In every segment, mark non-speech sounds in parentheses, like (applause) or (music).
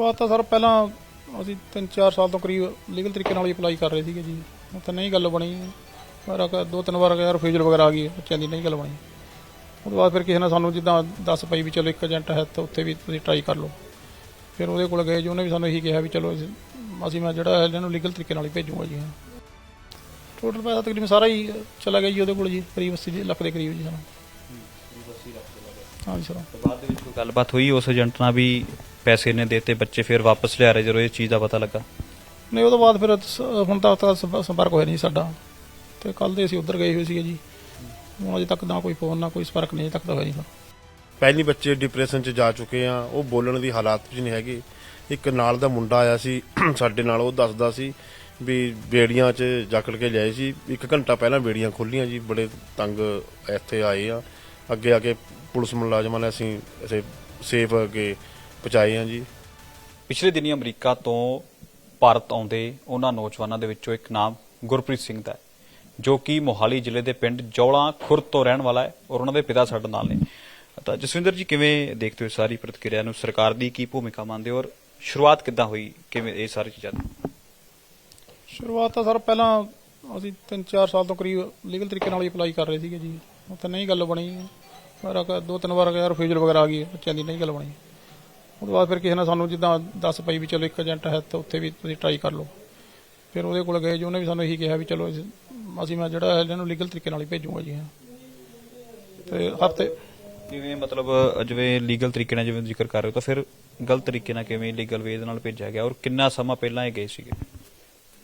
ਸ਼ੁਰੂਆਤ ਤਾਂ ਸਰ ਪਹਿਲਾਂ ਅਸੀਂ 3-4 ਸਾਲ ਤੋਂ ਕਰੀਬ ਲੀਗਲ ਤਰੀਕੇ ਨਾਲ ਹੀ ਅਪਲਾਈ ਕਰ ਰਹੇ ਸੀਗੇ ਜੀ। ਉਹ ਤਾਂ ਨਹੀਂ ਗੱਲ ਬਣੀ। ਪਰ ਅਗਰ ਦੋ ਤਿੰਨ ਵਾਰ ਯਾਰ ਰਿਫਿਊਜ਼ਲ ਵਗੈਰਾ ਆ ਗਈ, ਬੱਚਿਆਂ ਦੀ ਨਹੀਂ ਗੱਲ ਬਣੀ। ਉਹ ਤੋਂ ਬਾਅਦ ਫਿਰ ਕਿਸੇ ਨੇ ਸਾਨੂੰ ਜਿੱਦਾਂ ਦੱਸ ਪਈ ਵੀ ਚਲੋ ਇੱਕ ਏਜੰਟ ਹੈ ਤਾਂ ਉੱਥੇ ਵੀ ਤੁਸੀਂ ਟਰਾਈ ਕਰ ਲਓ। ਫਿਰ ਉਹਦੇ ਕੋਲ ਗਏ ਜੀ, ਉਹਨੇ ਵੀ ਸਾਨੂੰ ਇਹੀ ਕਿਹਾ ਵੀ ਚਲੋ ਅਸੀਂ- ਮੈਂ ਜਿਹੜਾ ਇਹਨਾਂ ਨੂੰ ਲੀਗਲ ਤਰੀਕੇ ਨਾਲ ਹੀ ਭੇਜੂਗਾ ਜੀ। ਟੋਟਲ ਪੈਸਾ ਤਕਰੀਬਨ ਸਾਰਾ ਹੀ ਚਲਾ ਗਿਆ ਜੀ ਉਹਦੇ ਕੋਲ ਜੀ ਕਰੀਬ 80 ਲੱਖ ਦੇ ਕਰੀਬ ਜੀ ਸਾਨੂੰ। ਹਾਂਜੀ ਸਰ ਤੇ ਬਾਅਦ ਦੇ ਵਿੱਚ ਕੋਈ ਗੱਲਬਾਤ ਹੋਈ ਉਸ ਏਜੰਟ ਨਾਲ ਵੀ ਪੈਸੇ ਨੇ ਦੇਤੇ ਬੱਚੇ ਫਿਰ ਵਾਪਸ ਲਿਆ ਰਹੇ ਜਦੋਂ ਇਹ ਚੀਜ਼ ਦਾ ਪਤਾ ਲੱਗਾ? ਨਹੀਂ ਉਹ ਤੋਂ ਬਾਅਦ ਫਿਰ ਸ- ਹੁਣ ਤੱਕ ਤਾਂ ਸੰਪ- ਸੰਪਰਕ ਹੋਇਆ ਨਹੀਂ ਸਾਡਾ। ਤੇ ਕੱਲ ਦੇ ਅਸੀਂ ਉੱਧਰ ਗਏ ਹੋਏ ਸੀਗੇ ਜੀ। ਹੁਣ ਅਜੇ ਤੱਕ ਨਾ ਕੋਈ ਫੋਨ ਨਾ ਕੋਈ ਸੰਪਰਕ ਨਹੀਂ ਅਜੇ ਤੱਕ ਤਾਂ ਹੋਇਆ ਨਹੀਂ ਸਰ। ਪਹਿਲੀ ਬੱਚੇ ਡਿਪਰੈਸ਼ਨ 'ਚ ਜਾ ਚੁੱਕੇ ਆ। ਉਹ ਬੋਲਣ ਦੀ ਹਾਲਾਤ 'ਚ ਨਹੀਂ ਹੈਗੇ। ਇੱਕ ਨਾਲ ਦਾ ਮੁੰਡਾ ਆਇਆ ਸੀ (clears throat) ਸਾਡੇ ਨਾਲ ਉਹ ਦੱਸਦਾ ਸੀ ਵੀ ਬੇੜੀਆਂ 'ਚ ਜਕੜ ਕੇ ਲਿਆਏ ਸੀ। ਇੱਕ ਘੰਟਾ ਪਹਿਲਾਂ ਬੇੜੀਆਂ ਖੋਲੀਆਂ ਜੀ ਬੜੇ ਤੰਗ ਇੱਥੇ ਆਏ ਆ। ਅੱਗੇ ਆ ਕੇ ਪੁਲਿਸ ਮੁਲਾਜ਼ਮਾਂ ਨੇ ਅਸੀਂ ਇਸੇ ਸੇਫ ਅੱਗੇ ਪਹੁੰਚਾਏ ਆ ਜੀ। ਪਿਛਲੇ ਦਿਨੀ ਅਮਰੀਕਾ ਤੋਂ ਭਾਰਤ ਆਉਂਦੇ ਉਹਨਾਂ ਨੌਜਵਾਨਾਂ ਦੇ ਵਿੱਚੋਂ ਇੱਕ ਨਾਮ ਗੁਰਪ੍ਰੀਤ ਸਿੰਘ ਦਾ ਹੈ ਜੋ ਕਿ ਮੋਹਾਲੀ ਜ਼ਿਲ੍ਹੇ ਦੇ ਪਿੰਡ ਜੌਲਾ ਖੁਰਦ ਤੋਂ ਰਹਿਣ ਵਾਲਾ ਹੈ ਔਰ ਉਹਨਾਂ ਦੇ ਪਿਤਾ ਸਾਡੇ ਨਾਲ ਨੇ। ਤਾਂ ਜਸਵਿੰਦਰ ਜੀ ਕਿਵੇਂ ਦੇਖਦੇ ਹੋ ਸਾਰੀ ਪ੍ਰਤੀਕਿਰਿਆ ਨੂੰ? ਸਰਕਾਰ ਦੀ ਕੀ ਭੂਮਿਕਾ ਮੰਨਦੇ ਹੋ ਔਰ ਸ਼ੁਰੂਆਤ ਕਿੱਦਾਂ ਹੋਈ? ਕਿਵੇਂ ਇਹ ਸਾਰੀ ਚੀਜ਼ਾਂ ਦੀ? ਸ਼ੁਰੂਆਤ ਤਾਂ ਸਰ ਪਹਿਲਾਂ ਅਸੀਂ 3-4 ਸਾਲ ਤੋਂ ਕਰੀਬ ਲੀਗਲ ਤਰੀਕੇ ਨਾਲ ਹੀ ਅਪਲਾਈ ਕਰ ਰਹੇ ਸੀਗੇ ਜੀ। ਉਹ ਤਾਂ ਨਹੀਂ ਗੱਲ ਬਣੀ। ਪਰ ਅਗਰ ਦੋ ਤਿੰਨ ਵਾਰ ਯਾਰ ਰਿਫਿਊਜ਼ਲ ਵਗੈਰਾ ਆ ਗਈ ਬੱਚਿਆਂ ਦੀ ਨਹੀਂ ਗੱਲ ਬਣੀ ਉਹ ਤੋਂ ਬਾਅਦ ਫਿਰ ਕਿਸੇ ਨੇ ਸਾਨੂੰ ਜਿੱਦਾਂ ਦੱਸ ਪਈ ਵੀ ਚਲੋ ਇੱਕ ਏਜੰਟ ਹੈ ਤਾਂ ਉੱਥੇ ਵੀ ਤੁਸੀਂ ਟਰਾਈ ਕਰ ਲਓ। ਫਿਰ ਉਹਦੇ ਕੋਲ ਗਏ ਜੀ ਉਹਨੇ ਵੀ ਸਾਨੂੰ ਇਹੀ ਕਿਹਾ ਵੀ ਚਲੋ ਅਸੀਂ- ਮੈਂ ਜਿਹੜਾ ਇਹਨਾਂ ਨੂੰ ਲੀਗਲ ਤਰੀਕੇ ਨਾਲ ਹੀ ਭੇਜੂਗਾ ਜੀ ਤੇ ਹਫ਼ਤੇ ਕਿਵੇਂ ਮਤਲਬ ਜਿਵੇਂ ਲੀਗਲ ਤਰੀਕੇ ਨਾਲ ਜਿਵੇਂ ਜ਼ਿਕਰ ਕਰ ਰਹੇ ਹੋ ਤਾਂ ਫਿਰ ਗਲਤ ਤਰੀਕੇ ਨਾਲ ਕਿਵੇਂ ਲੀਗਲ ਵੇਜ਼ ਨਾਲ ਭੇਜਿਆ ਗਿਆ ਔਰ ਕਿੰਨਾ ਸਮਾਂ ਪਹਿਲਾਂ ਇਹ ਗਏ ਸੀਗੇ?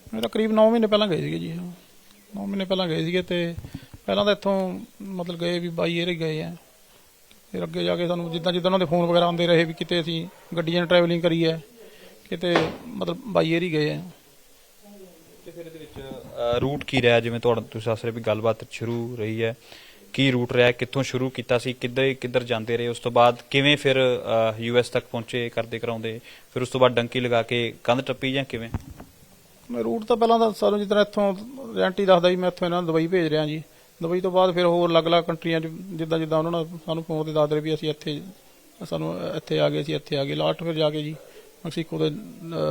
ਇਹ ਤਾਂ ਕਰੀਬ 9 ਮਹੀਨੇ ਪਹਿਲਾਂ ਗਏ ਸੀਗੇ ਜੀ 9 ਮਹੀਨੇ ਪਹਿਲਾਂ ਗਏ ਸੀਗੇ ਤੇ ਪਹਿਲਾਂ ਤਾਂ ਇੱਥੋਂ ਮਤਲਬ ਗਏ ਵੀ ਬਾਈ ਏਰੇ ਗਏ ਆ। ਫਿਰ ਅੱਗੇ ਜਾ ਕੇ ਸਾਨੂੰ ਜਿੱਦਾਂ ਜਿੱਦਾਂ ਉਹਨਾਂ ਦੇ ਫੋਨ ਵਗੈਰਾ ਆਉਂਦੇ ਰਹੇ ਵੀ ਕਿਤੇ ਅਸੀਂ ਗੱਡੀਆਂ 'ਚ ਟਰੈਵਲਿੰਗ ਕਰੀ ਹੈ ਕਿਤੇ ਮਤਲਬ ਬਾਈ ਏਰੇ ਗਏ ਆ ਤੇ ਫਿਰ ਇਹਦੇ ਵਿੱਚ ਰੂਟ ਕੀ ਰਿਹਾ? ਜਿਵੇਂ ਤੁਹਾਡਾ ਤੁਸੀਂ ਦੱਸ ਰਹੇ ਵੀ ਗੱਲਬਾਤ ਸ਼ੁਰੂ ਰਹੀ ਹੈ। ਕੀ ਰੂਟ ਰਿਹਾ? ਕਿੱਥੋਂ ਸ਼ੁਰੂ ਕੀਤਾ ਸੀ? ਕਿੱਧਰ ਕਿੱਧਰ ਜਾਂਦੇ ਰਹੇ? ਉਸ ਤੋਂ ਬਾਅਦ ਕਿਵੇਂ ਫਿਰ ਯੂਐਸ ਤੱਕ ਪਹੁੰਚੇ ਕਰਦੇ ਕਰਾਉਂਦੇ? ਫਿਰ ਉਸ ਤੋਂ ਬਾਅਦ ਡੰਕੀ ਲਗਾ ਕੇ ਕੰਧ ਟੱਪੀ ਜਾਂ ਕਿਵੇਂ? ਮੈਂ ਰੂਟ ਤਾਂ ਪਹਿਲਾਂ ਤਾਂ ਸਾਨੂੰ ਜਿੱਦਾਂ ਇੱਥੋਂ ਰੈਂਟ ਹੀ ਦੱਸਦਾ ਜੀ ਮੈਂ ਇੱਥੋਂ ਇਹਨਾਂ ਨੂੰ ਦੁਬਈ ਭੇਜ ਰਿਹਾ ਜੀ। ਦੁਬਈ ਤੋਂ ਬਾਅਦ ਫਿਰ ਹੋਰ ਅਲੱਗ-ਅਲੱਗ ਕੰਟਰੀਆਂ 'ਚ ਜਿੱਦਾਂ ਜਿੱਦਾਂ ਉਹਨਾਂ ਨੇ ਸਾਨੂੰ ਫੋਨ ਤੇ ਦੱਸਦੇ ਵੀ ਅਸੀਂ ਇੱਥੇ ਸਾਨੂੰ ਇੱਥੇ ਆ ਗਏ ਸੀ ਇੱਥੇ ਆ ਗਏ। ਲਾਸਟ ਫਿਰ ਜਾ ਕੇ ਜੀ ਮੈਕਸੀਕੋ ਦੇ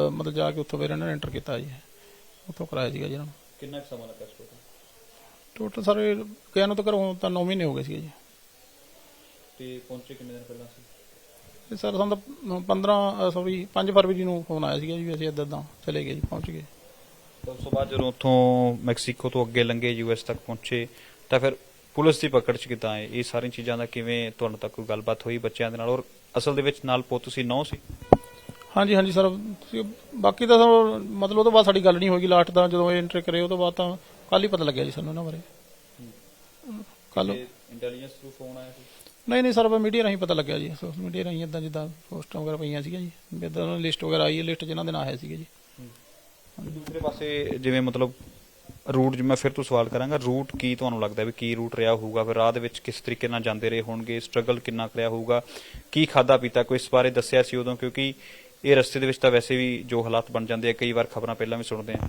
ਮਤਲਬ ਜਾ ਕੇ ਉੱਥੋਂ ਫਿਰ ਇਹਨਾਂ ਨੇ ਐਂਟਰ ਕੀਤਾ ਜੀ। ਉੱਥੋਂ ਕਰਾਇਆ ਸੀਗਾ ਜੀ ਇਹਨਾਂ ਨੂੰ। ਕਿੰਨਾ ਸਮਾਂ ਲੱਗਾ ਇਸ ਟੋਟਲ ਸਾਰੇ ਕਿਹਾ ਨੂੰ ਤਾਂ ਘਰੋਂ ਤਾਂ 9 ਮਹੀਨੇ ਹੋ ਗਏ ਸੀਗੇ ਜੀ। ਤੇ ਪਹੁੰਚੇ ਕਿੰਨੇ ਦਿਨ ਪਹਿਲਾਂ ਸੀ? ਤੇ ਸਰ ਸਾਨੂੰ ਤਾਂ 15 ਸੌਰੀ 5 ਫਰਵਰੀ ਨੂੰ ਫੋਨ ਆਇਆ ਸੀਗਾ ਜੀ ਅਸੀਂ ਇੱਦਾਂ ਇੱਦਾਂ ਚਲੇ ਗਏ ਜੀ ਪਹੁੰਚ ਗਏ। ਤਾਂ ਉਸ ਤੋਂ ਬਾਅਦ ਜਦੋਂ ਉੱਥੋਂ ਮੈਕਸੀਕੋ ਤੋਂ ਅੱਗੇ ਲੰਘੇ ਯੂਐਸ ਤੱਕ ਪਹੁੰਚੇ ਤਾਂ ਫਿਰ ਪੁਲਿਸ ਦੀ ਪਕੜ 'ਚ ਕਿੱਦਾਂ ਆਏ ਇਹ ਸਾਰੀਆਂ ਚੀਜ਼ਾਂ ਦਾ ਕਿਵੇਂ ਤੁਹਾਨੂੰ ਤੱਕ ਕੋਈ ਗੱਲਬਾਤ ਹੋਈ ਬੱਚਿਆਂ ਦੇ ਨਾਲ? ਔਰ ਅਸਲ ਦੇ ਵਿੱਚ ਨਾਲ ਪੁੱਤ ਸੀ ਨੌ ਸੀ? ਹਾਂਜੀ ਹਾਂਜੀ ਸਰ। ਤੁਸੀਂ- ਬਾਕੀ ਤਾਂ ਮਤਲਬ ਉਹ ਤੋਂ ਬਾਅਦ ਸਾਡੀ ਗੱਲ ਨਹੀਂ ਹੋਈ ਲਾਸਟ ਦਾ ਜਦੋਂ ਐਂਟਰ ਕਰੇ ਉਹ ਤੋਂ ਬਾਅਦ ਤਾਂ ਕੱਲ ਹੀ ਪਤਾ ਲੱਗਿਆ ਜੀ ਸਾਨੂੰ ਇਹਨਾਂ ਬਾਰੇ। ਕੱਲ ਇੰਟੈਲੀਜੈਂਸ ਥਰੂ ਫੋਨ ਆਇਆ ਸੀ? ਨਹੀਂ ਨਹੀਂ ਸਰ ਮੀਡੀਆ ਰਾਹੀਂ ਪਤਾ ਲੱਗਿਆ ਜੀ। ਸੋਸ਼ਲ ਮੀਡੀਆ ਰਾਹੀਂ ਇਦਾਂ ਜਿੱਦਾਂ ਪੋਸਟਾਂ ਵਗੈਰਾ ਪਈਆਂ ਸੀਗੀਆਂ ਜੀ। ਇਦਾਂ ਲਿਸਟ ਵਗੈਰਾ ਆਈ ਹੈ ਲਿਸਟ ਜਿਨ੍ਹਾਂ ਦੇ ਨਾਂ ਆਏ ਸੀਗੇ ਜੀ। ਦੂਸਰੇ ਪਾਸੇ ਜਿਵੇਂ ਮਤਲਬ ਰੂਟ ਜਿਵੇਂ ਮੈਂ ਫਿਰ ਤੋਂ ਸਵਾਲ ਕਰਾਂਗਾ ਰੂਟ ਕੀ ਤੁਹਾਨੂੰ ਲੱਗਦਾ ਵੀ ਕੀ ਰੂਟ ਰਿਹਾ ਹੋਊਗਾ? ਫਿਰ ਰਾਹ ਦੇ ਵਿੱਚ ਕਿਸ ਤਰੀਕੇ ਨਾਲ ਜਾਂਦੇ ਰਹੇ ਹੋਣਗੇ? ਸਟਰਗਲ ਕਿੰਨਾ ਕਰਿਆ ਹੋਊਗਾ? ਕੀ ਖਾਦਾ ਪੀਤਾ? ਕੋਈ ਇਸ ਬਾਰੇ ਦੱਸਿਆ ਸੀ ਉਦੋਂ? ਕਿਉਂਕਿ ਇਹ ਰਸਤੇ ਦੇ ਵਿੱਚ ਤਾਂ ਵੈਸੇ ਵੀ ਜੋ ਹਾਲਾਤ ਬਣ ਜਾਂਦੇ ਆ, ਕਈ ਵਾਰ ਖਬਰਾਂ ਪਹਿਲਾਂ ਵੀ ਸੁਣਦੇ ਆ।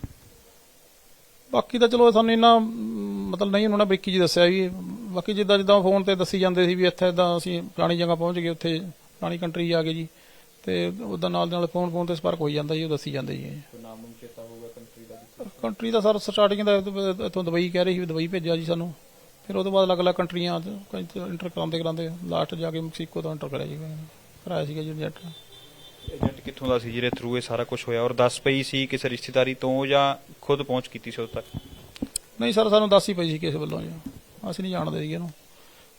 ਬਾਕੀ ਤਾਂ ਚਲੋ ਸਾਨੂੰ ਇੰਨਾ ਮਤਲਬ ਨਹੀਂ ਉਹਨਾਂ ਨੇ ਬਰੀਕੀ ਜੀ ਦੱਸਿਆ ਵੀ ਬਾਕੀ ਜਿੱਦਾਂ ਜਿੱਦਾਂ ਫੋਨ ਤੇ ਦੱਸੀ ਜਾਂਦੇ ਸੀ ਵੀ ਇੱਥੇ ਇਦਾਂ ਅਸੀਂ ਫਲਾਣੀ ਜਗ੍ਹਾ ਪਹੁੰਚ ਗਏ, ਉੱਥੇ ਫਲਾਣੀ ਕੰਟਰੀ ਆ ਗਏ ਜੀ। ਤੇ ਉਹਦਾ ਨਾਲ ਨਾਲ ਫੋਨ ਫੋਨ ਤੇ ਸੰਪਰਕ ਹੋਈ ਜਾਂਦਾ ਜੀ ਉਹ ਦੱਸੀ ਜਾਂਦੇ ਜੀ। ਕੋਈ ਨਾਮ ਨੂੰ ਚੇਤਾ ਹੋਊਗਾ ਕੰਟਰੀ ਦਾ ਕੰਟਰੀ ਦਾ ਸਰ ਸਟਾਰਟਿੰਗ ਦਾ ਇੱਥੋਂ- ਦੁਬਈ ਕਹਿ ਰਹੀ ਸੀ ਦੁਬਈ ਭੇਜਿਆ ਜੀ ਸਾਨੂੰ। ਫਿਰ ਉਹ ਤੋਂ ਬਾਅਦ ਅਲੱਗ-ਅਲੱਗ ਕੰਟਰੀਆਂ ਇੰਟਰ ਕਰਾਉਂਦੇ ਕਰਾਉਂਦੇ ਲਾਸਟ ਜਾ ਕੇ ਮੈਕਸੀਕੋ ਤੋਂ ਇੰਟਰ ਕਰਿਆ ਜੀ। ਕਰਾਇਆ ਸੀਗਾ ਜੀ ਏਜੰਟ ਏਜੰਟ ਕਿੱਥੋਂ ਦਾ ਸੀ ਜਿਹਦੇ ਥਰੂ ਇਹ ਸਾਰਾ ਕੁਝ ਹੋਇਆ ਔਰ ਦੱਸ ਪਈ ਸੀ ਕਿਸੇ ਰਿਸ਼ਤੇਦਾਰੀ ਤੋਂ ਜਾਂ ਖੁਦ ਪਹੁੰਚ ਕੀਤੀ ਸੀ ਉਦੋਂ ਤੱਕ? ਨਹੀਂ ਸਰ ਸਾਨੂੰ ਦੱਸ ਹੀ ਪਈ ਸੀ ਕਿਸੇ ਵੱਲੋਂ ਜੀ। ਅਸੀਂ ਨਹੀਂ ਜਾਣਦੇ ਸੀਗੇ ਇਹਨੂੰ।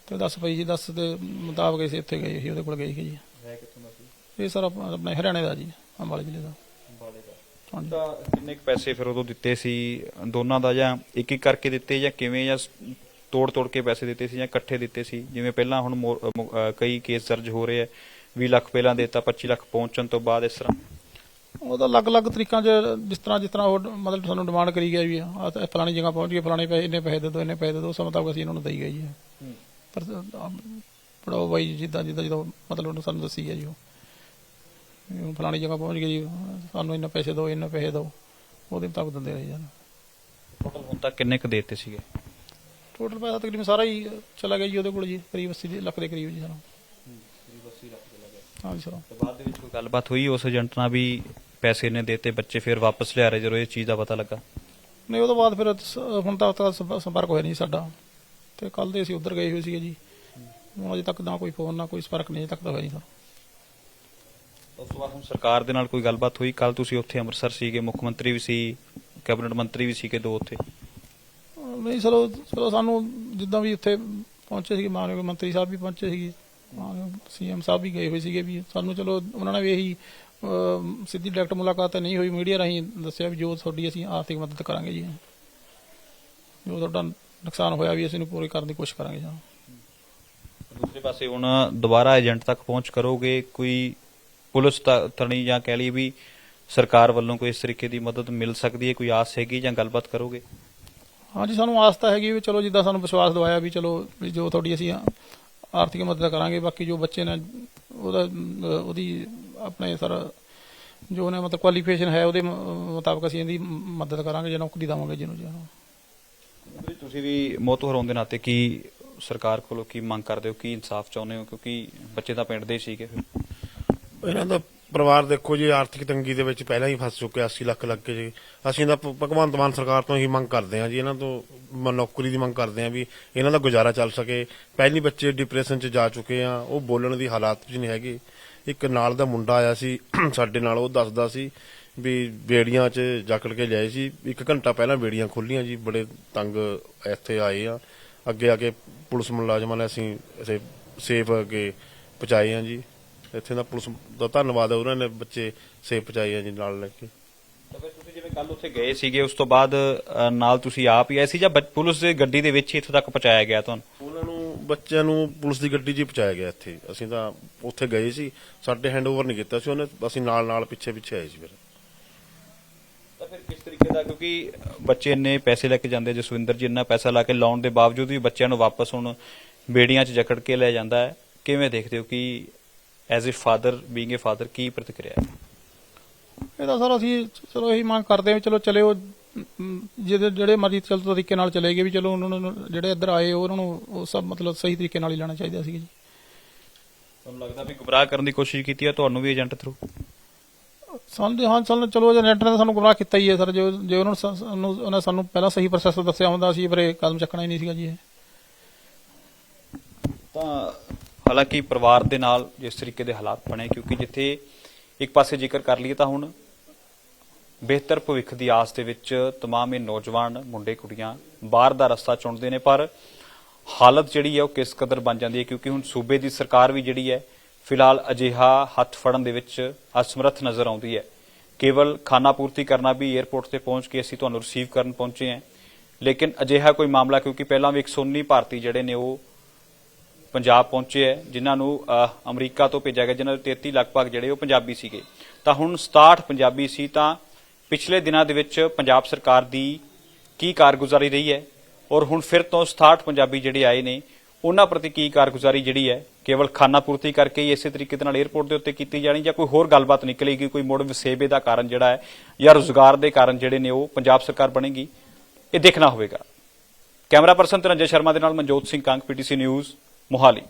ਤੇ ਦੱਸ ਪਈ ਸੀ ਦੱਸ ਦੇ ਮੁਤਾਬਕ ਅਸੀਂ ਇੱਥੇ ਗਏ ਸੀ ਉਹਦੇ ਕੋਲ ਗਏ ਸੀ ਜੀ। ਹੈ ਕਿੱਥੋਂ ਦਾ ਸੀ? ਇਹ ਸਰ ਆਪਣਾ ਆਪਣੇ ਹਰਿਆਣੇ ਦਾ ਜੀ ਅੰਬਾਲਾ ਜ਼ਿਲ੍ਹੇ ਦਾ। ਹਾਂਜੀ। ਤਾਂ ਕਿੰਨੇ ਕੁ ਪੈਸੇ ਫਿਰ ਉਦੋਂ ਦਿੱਤੇ ਸੀ? ਦੋਨਾਂ ਦਾ ਜਾਂ ਇੱਕ ਇੱਕ ਕਰਕੇ ਦਿੱਤੇ ਜਾਂ ਕਿਵੇਂ ਜਾਂ ਤੋੜ ਤੋੜ ਕੇ ਪੈਸੇ ਦਿੱਤੇ ਸੀ ਜਾਂ ਇਕੱਠੇ ਦਿੱਤੇ ਸੀ? ਜਿਵੇਂ ਪਹਿਲਾਂ ਹੁਣ ਮੋ- ਅ, ਮੁ- ਅ, ਕਈ ਕੇਸ ਦਰਜ ਹੋ ਰਹੇ ਆ। 20 ਲੱਖ ਪਹਿਲਾਂ ਦੇਤਾ 25 ਲੱਖ ਪਹੁੰਚਣ ਤੋਂ ਬਾਅਦ ਇਸ ਤਰ੍ਹਾਂ। ਉਹਦਾ ਅਲੱਗ-ਅਲੱਗ ਤਰੀਕਾਂ 'ਚ ਜਿਸ ਤਰ੍ਹਾਂ ਜਿਸ ਤਰ੍ਹਾਂ ਉਹ ਡ- ਮਤਲਬ ਸਾਨੂੰ ਡਿਮਾਂਡ ਕਰੀ ਗਿਆ ਵੀ ਆ ਤਾਂ ਫਲਾਣੀ ਜਗ੍ਹਾ ਪਹੁੰਚ ਗਏ ਫਲਾਣੇ ਪੈਸੇ ਇੰਨੇ ਪੈਸੇ ਦੇ ਦਿਓ ਇੰਨੇ ਪੈਸੇ ਦੇ ਦਿਓ ਉਸ ਮੁਤਾਬਕ ਅਸੀਂ ਇਹਨਾਂ ਨੂੰ ਦੇਈ ਗਏ ਜੀ। ਪਰ ਪੜਾਓ ਬਾਈ ਜਿੱਦਾਂ ਜਿੱਦਾਂ ਜਦੋਂ ਮਤਲਬ ਉਹਨੂੰ ਸਾਨੂੰ ਦੱਸੀ ਹੈ ਜੀ ਉਹ। ਵੀ ਫਲਾਣੀ ਜਗ੍ਹਾ ਪਹੁੰਚ ਗਏ ਜੀ ਸਾਨੂੰ ਇੰਨੇ ਪੈਸੇ ਦਿਓ ਇੰਨੇ ਪੈਸੇ ਦਿਓ ਉਹਦੇ ਮੁਤਾਬਕ ਦਿੰਦੇ ਰਹੇ ਜੀ ਟੋਟਲ ਹੁਣ ਤੱਕ ਕਿੰਨੇ ਕੁ ਦੇਤੇ ਸੀਗੇ? ਟੋਟਲ ਪੈਸਾ ਤਕਰੀਬਨ ਸਾਰਾ ਹੀ ਚਲਾ ਗਿਆ ਜੀ ਉਹਦੇ ਕੋਲ ਜੀ ਕਰੀਬ 80 ਲੱਖ ਦੇ ਕਰੀਬ ਜੀ ਸਾਨੂੰ। ਹਾਂਜੀ ਸਰ। ਤੇ ਬਾਅਦ ਦੇ ਵਿੱਚ ਕੋਈ ਗੱਲਬਾਤ ਹੋਈ ਉਸ ਏਜੰਟ ਨਾਲ ਵੀ ਪੈਸੇ ਨੇ ਦੇਤੇ ਬੱਚੇ ਫਿਰ ਵਾਪਸ ਲਿਆ ਰਹੇ ਜਦੋਂ ਇਹ ਚੀਜ਼ ਦਾ ਪਤਾ ਲੱਗਾ? ਨਹੀਂ ਉਹ ਤੋਂ ਬਾਅਦ ਫਿਰ ਸ- ਹੁਣ ਤੱਕ ਤਾਂ ਸੰਪ- ਸੰਪਰਕ ਹੋਇਆ ਨਹੀਂ ਸਾਡਾ। ਤੇ ਕੱਲ ਦੇ ਅਸੀਂ ਉੱਧਰ ਗਏ ਹੋਏ ਸੀਗੇ ਜੀ। ਹੁਣ ਅਜੇ ਤੱਕ ਨਾ ਕੋਈ ਫੋਨ ਨਾ ਕੋਈ ਸੰਪਰਕ ਨਹੀਂ ਅਜੇ ਤੱਕ ਤਾਂ ਹੋਇਆ ਨਹੀਂ ਸਰ। ਉਸ ਤੋਂ ਬਾਅਦ ਹੁਣ ਸਰਕਾਰ ਦੇ ਨਾਲ ਕੋਈ ਗੱਲਬਾਤ ਹੋਈ? ਕੱਲ ਤੁਸੀਂ ਉੱਥੇ ਅੰਮ੍ਰਿਤਸਰ ਸੀਗੇ ਮੁੱਖ ਮੰਤਰੀ ਵੀ ਸੀ ਕੈਬਨਿਟ ਮੰਤਰੀ ਵੀ ਸੀਗੇ ਦੋ ਉੱਥੇ। ਨਹੀਂ ਚਲੋ ਚਲੋ ਸਾਨੂੰ ਜਿੱਦਾਂ ਵੀ ਉੱਥੇ ਪਹੁੰਚੇ ਸੀਗੇ ਮਾਨਯੋਗ ਮੰਤਰੀ ਸਾਹਿਬ ਵੀ ਪਹੁੰਚੇ ਸੀਗੇ ਸੀਐਮ ਸਾਹਿਬ ਵੀ ਗਏ ਹੋਏ ਸੀਗੇ ਵੀ। ਸਾਨੂੰ ਚਲੋ ਉਹਨਾਂ ਨੇ ਵੀ ਇਹੀ ਸਿੱਧੀ ਡਾਇਰੈਕਟ ਮੁਲਾਕਾਤ ਨਹੀਂ ਹੋਈ ਮੀਡੀਆ ਰਾਹੀਂ ਦੱਸਿਆ ਵੀ ਜੋ ਤੁਹਾਡੀ ਅਸੀਂ ਆਰਥਿਕ ਮਦਦ ਕਰਾਂਗੇ ਜੀ। ਜੋ ਤੁਹਾਡਾ ਨੁਕਸਾਨ ਹੋਇਆ ਵੀ ਅਸੀਂ ਨੂੰ ਪੂਰੀ ਕਰਨ ਦੀ ਕੋਸ਼ਿਸ਼ ਕਰਾਂਗੇ ਜੀ। ਦੂਸਰੇ ਪਾਸੇ ਹੁਣ ਦੁਬਾਰਾ ਏਜੰਟ ਤੱਕ ਪਹੁੰਚ ਕਰੋਗੇ ਕੋਈ ਪੁਲਿਸ ਤਣੀ ਜਾਂ ਕਹਿ ਲਈ ਵੀ ਸਰਕਾਰ ਵੱਲੋਂ ਕੋਈ ਇਸ ਤਰੀਕੇ ਦੀ ਮਦਦ ਮਿਲ ਸਕਦੀ ਹੈ? ਕੋਈ ਆਸ ਹੈਗੀ ਜਾਂ ਗੱਲਬਾਤ ਕਰੋਗੇ? ਹਾਂਜੀ ਸਾਨੂੰ ਆਸ ਤਾਂ ਹੈਗੀ ਵੀ ਚਲੋ ਜਿੱਦਾਂ ਸਾਨੂੰ ਵਿਸ਼ਵਾਸ ਦਵਾਇਆ ਵੀ ਚਲੋ ਵੀ ਜੋ ਤੁਹਾਡੀ ਅਸੀਂ ਆਰਥਿਕ ਮਦਦ ਕਰਾਂਗੇ ਬਾਕੀ ਜੋ ਬੱਚੇ ਨੇ ਉਹਦਾ ਉਹਦੀ ਆਪਣੇ ਸਰ ਜੋ ਉਹਨੇ ਮਤਲਬ ਕੁਆਲੀਫਿਕੇਸ਼ਨ ਹੈ ਉਹਦੇ ਮੁਤਾਬਕ ਅਸੀਂ ਇਹਦੀ ਮਦਦ ਕਰਾਂਗੇ ਜੇ ਨੌਕਰੀ ਦੇਵਾਂਗੇ ਜਿਹਨੂੰ ਜੀ ਤੁਸੀਂ ਵੀ ਮੋਤੋ ਹਰਾਉਣ ਦੇ ਨਾਤੇ ਕੀ ਸਰਕਾਰ ਕੋਲੋਂ ਕੀ ਮੰਗ ਕਰਦੇ ਹੋ? ਕੀ ਇਨਸਾਫ ਚਾਹੁੰਦੇ ਹੋ? ਕਿਉਂਕਿ ਬੱਚੇ ਤਾਂ ਪਿੰਡ ਦੇ ਸੀਗੇ ਇਹਨਾਂ ਦਾ ਪਰਿਵਾਰ ਦੇਖੋ ਜੀ, ਆਰਥਿਕ ਤੰਗੀ ਦੇ ਵਿੱਚ ਪਹਿਲਾਂ ਹੀ ਫਸ ਚੁੱਕਿਆ 80 ਲੱਖ ਲੱਗ ਕੇ ਜੀ। ਅਸੀਂ ਤਾਂ ਭ- ਭਗਵੰਤ ਮਾਨ ਸਰਕਾਰ ਤੋਂ ਹੀ ਮੰਗ ਕਰਦੇ ਹਾਂ ਜੀ, ਇਹਨਾਂ ਤੋਂ ਮ- ਨੌਕਰੀ ਦੀ ਮੰਗ ਕਰਦੇ ਹਾਂ ਵੀ ਇਹਨਾਂ ਦਾ ਗੁਜ਼ਾਰਾ ਚੱਲ ਸਕੇ। ਪਹਿਲੀ ਬੱਚੇ ਡਿਪਰੈਸ਼ਨ 'ਚ ਜਾ ਚੁੱਕੇ ਆ, ਉਹ ਬੋਲਣ ਦੀ ਹਾਲਾਤ 'ਚ ਨਹੀਂ ਹੈਗੇ। ਇੱਕ ਨਾਲ ਦਾ ਮੁੰਡਾ ਆਇਆ ਸੀ, (clears throat) ਸਾਡੇ ਨਾਲ ਉਹ ਦੱਸਦਾ ਸੀ ਵੀ ਬੇੜੀਆਂ 'ਚ ਜਕੜ ਕੇ ਲਿਆਏ ਸੀ। ਇੱਕ ਘੰਟਾ ਪਹਿਲਾਂ ਬੇੜੀਆਂ ਖੁੱਲੀਆਂ ਜੀ, ਬੜੇ ਤੰਗ ਇੱਥੇ ਆਏ ਆ। ਅੱਗੇ ਆ ਕੇ ਪੁਲਿਸ ਮੁਲਾਜ਼ਮਾਂ ਨੇ ਅਸੀਂ ਇਸੇ ਸੇਫ ਅੱਗੇ ਪਹੁੰਚਾਏ ਆ ਜੀ। ਇੱਥੇ ਦਾ ਪੁਲਿਸ ਦਾ ਧੰਨਵਾਦ ਹੈ ਉਹਨਾਂ ਨੇ ਬੱਚੇ ਸੇਫ ਪਹੁੰਚਾਏ ਆ ਜੀ ਨਾਲ ਲੈ ਕੇ। ਤਾਂ ਫਿਰ ਤੁਸੀਂ ਜਿਵੇਂ ਕੱਲ ਉੱਥੇ ਗਏ ਸੀਗੇ ਉਸ ਤੋਂ ਬਾਅਦ ਅ, ਨਾਲ ਤੁਸੀਂ ਆਪ ਹੀ ਆਏ ਸੀ ਜਾਂ ਬੱਚ- ਪੁਲਿਸ ਦੀ ਗੱਡੀ ਦੇ ਵਿੱਚ ਹੀ ਇੱਥੋਂ ਤੱਕ ਪਹੁੰਚਾਇਆ ਗਿਆ ਤੁਹਾਨੂੰ? ਉਹਨਾਂ ਨੂੰ ਬੱਚਿਆਂ ਨੂੰ ਪੁਲਿਸ ਦੀ ਗੱਡੀ 'ਚ ਹੀ ਪਹੁੰਚਾਇਆ ਗਿਆ ਇੱਥੇ। ਅਸੀਂ ਤਾਂ ਉੱਥੇ ਗਏ ਸੀ ਸਾਡੇ ਹੈਂਡਓਵਰ ਨਹੀਂ ਕੀਤਾ ਸੀ ਉਹਨੇ ਅਸੀਂ ਨਾਲ ਨਾਲ ਪਿੱਛੇ ਪਿੱਛੇ ਆਏ ਸੀ ਫਿਰ। ਤਾਂ ਫਿਰ ਕਿਸ ਤਰੀਕੇ ਦਾ ਕਿਉਂਕਿ ਬੱਚੇ ਇੰਨੇ ਪੈਸੇ ਲੈ ਕੇ ਜਾਂਦੇ ਜਸਵਿੰਦਰ ਜੀ ਇੰਨਾ ਪੈਸਾ ਲਾ ਕੇ ਲਾਉਣ ਦੇ ਬਾਵਜੂਦ ਵੀ ਬੱਚਿਆਂ ਨੂੰ ਵਾਪਸ ਹੁਣ ਬੇੜੀਆਂ 'ਚ ਜਕੜ ਕੇ ਲੈ ਜਾਂਦਾ ਹੈ। ਕਿਵੇਂ ਦੇਖਦੇ ਹੋ ਕਿ as a father being a father ਕੀ ਪ੍ਰਤੀਕਿਰਿਆ ਹੈ? ਇਹਦਾ ਸਰ ਅਸੀਂ ਚਲੋ ਇਹੀ ਮੰਗ ਕਰਦੇ ਹਾਂ ਵੀ ਚਲੋ ਚਲੇ ਉਹ ਜਿਹਦੇ ਜਿਹੜੇ ਮਰਜ਼ੀ ਚਲ ਤਰੀਕੇ ਨਾਲ ਚਲੇ ਗਏ ਵੀ ਚਲੋ ਉਹਨਾਂ ਨੂੰ ਜਿਹੜੇ ਇੱਧਰ ਆਏ ਉਹਨਾਂ ਨੂੰ ਉਹ ਸਭ ਮਤਲਬ ਸਹੀ ਤਰੀਕੇ ਨਾਲ ਹੀ ਲੈਣਾ ਚਾਹੀਦਾ ਸੀ ਜੀ। ਤੁਹਾਨੂੰ ਲੱਗਦਾ ਵੀ ਗੁੰਮਰਾਹ ਕਰਨ ਦੀ ਕੋਸ਼ਿਸ਼ ਕੀਤੀ ਹੈ ਤੁਹਾਨੂੰ ਵੀ ਏਜੰਟ ਥਰੂ ਸਾਨੂੰ ਹਾਂ ਸਾਨੂੰ ਚਲੋ ਜਨਰੇਟਰ ਨੇ ਸਾਨੂੰ ਗੁੰਮਰਾਹ ਕੀਤਾ ਹੀ ਹੈ ਸਰ ਜੋ ਜੇ ਉਹਨਾਂ ਨੂੰ ਉਹਨਾਂ ਸਾਨੂੰ ਪਹਿਲਾਂ ਸਹੀ ਪ੍ਰੋਸੈਸ ਦੱਸਿਆ ਹੁੰਦਾ ਸੀ ਫਿਰ ਇਹ ਕਦਮ ਚੱਕਣਾ ਹੀ ਨਹੀਂ ਸੀਗਾ ਜੀ ਇਹ। ਤਾਂ ਹਾਲਾਂਕਿ ਪਰਿਵਾਰ ਦੇ ਨਾਲ ਜਿਸ ਤਰੀਕੇ ਦੇ ਹਾਲਾਤ ਬਣੇ, ਕਿਉਂਕਿ ਜਿੱਥੇ ਇੱਕ ਪਾਸੇ ਜ਼ਿਕਰ ਕਰ ਲਈਏ ਤਾਂ ਹੁਣ ਬਿਹਤਰ ਭਵਿੱਖ ਦੀ ਆਸ ਦੇ ਵਿੱਚ ਤਮਾਮ ਇਹ ਨੌਜਵਾਨ ਮੁੰਡੇ, ਕੁੜੀਆਂ ਬਾਹਰ ਦਾ ਰਸਤਾ ਚੁਣਦੇ ਨੇ, ਪਰ ਹਾਲਤ ਜਿਹੜੀ ਹੈ ਉਹ ਕਿਸ ਕਦਰ ਬਣ ਜਾਂਦੀ ਹੈ? ਕਿਉਂਕਿ ਹੁਣ ਸੂਬੇ ਦੀ ਸਰਕਾਰ ਵੀ ਜਿਹੜੀ ਹੈ, ਫਿਲਹਾਲ ਅਜਿਹਾ ਹੱਥ ਫੜਨ ਦੇ ਵਿੱਚ ਅਸਮਰੱਥ ਨਜ਼ਰ ਆਉਂਦੀ ਹੈ। ਕੇਵਲ ਖਾਣਾ ਪੂਰਤੀ ਕਰਨਾ ਵੀ 에ਅਰਪੋਰਟ ਤੇ ਪਹੁੰਚ ਕੇ ਅਸੀਂ ਤੁਹਾਨੂੰ ਰਿਸੀਵ ਕਰਨ ਪਹੁੰਚੇ ਹਾਂ। ਲੇਕਿਨ ਅਜਿਹਾ ਕੋਈ ਮਾਮਲਾ, ਕਿਉਂਕਿ ਪਹਿਲਾਂ ਵੀ 119 ਭਾਰਤੀ ਜਿਹੜੇ ਨੇ ਉਹ ਪੰਜਾਬ ਪਹੁੰਚੇ ਹੈ, ਜਿਨ੍ਹਾਂ ਨੂੰ ਅਮਰੀਕਾ ਤੋਂ ਭੇਜਿਆ ਗਿਆ, ਜਿਨ੍ਹਾਂ ਦੇ 33 ਲਗਭਗ ਜਿਹੜੇ ਉਹ ਪੰਜਾਬੀ ਸੀਗੇ। ਤਾਂ ਹੁਣ 67 ਪੰਜਾਬੀ ਸੀ, ਤਾਂ ਪਿਛਲੇ ਦਿਨਾਂ ਦੇ ਵਿੱਚ ਪੰਜਾਬ ਸਰਕਾਰ ਦੀ ਕੀ ਕਾਰਗੁਜ਼ਾਰੀ ਰਹੀ ਹੈ? ਔਰ ਹੁਣ ਫਿਰ ਤੋਂ 67 ਪੰਜਾਬੀ ਜਿਹੜੇ ਆਏ ਨੇ, ਉਹਨਾਂ ਪ੍ਰਤੀ ਕੀ ਕਾਰਗੁਜ਼ਾਰੀ ਜਿਹੜੀ ਹੈ? ਕੇਵਲ ਖਾਨਾ ਪੂਰਤੀ ਕਰਕੇ ਹੀ ਇਸੇ ਤਰੀਕੇ ਦੇ ਨਾਲ 에ਅਰਪੋਰਟ ਦੇ ਉੱਤੇ ਕੀਤੀ ਜਾਣੀ, ਜਾਂ ਕੋਈ ਹੋਰ ਗੱਲਬਾਤ ਨਿਕਲੇਗੀ, ਕੋਈ ਮੁੜ ਵਸੇਬੇ ਦਾ ਕਾਰਨ ਜਿਹੜਾ ਹੈ, ਜਾਂ ਰੋਜ਼ਗਾਰ ਦੇ ਕਾਰਨ ਜਿਹੜੇ ਨੇ ਉਹ ਪੰਜਾਬ ਸਰਕਾਰ ਬਣੇਗੀ? ਇਹ ਦੇਖਣਾ ਹੋਵੇਗਾ। ਕੈਮਰਾ ਪਰਸਨ ਤਰੰਜੇ ਸ਼ਰਮਾ ਦੇ ਨਾਲ ਮਨਜੋਤ ਸਿੰਘ ਕੰਗ, ਪੀਟੀਸੀ ਨਿਊਜ਼। ਮੋਹਾਲੀ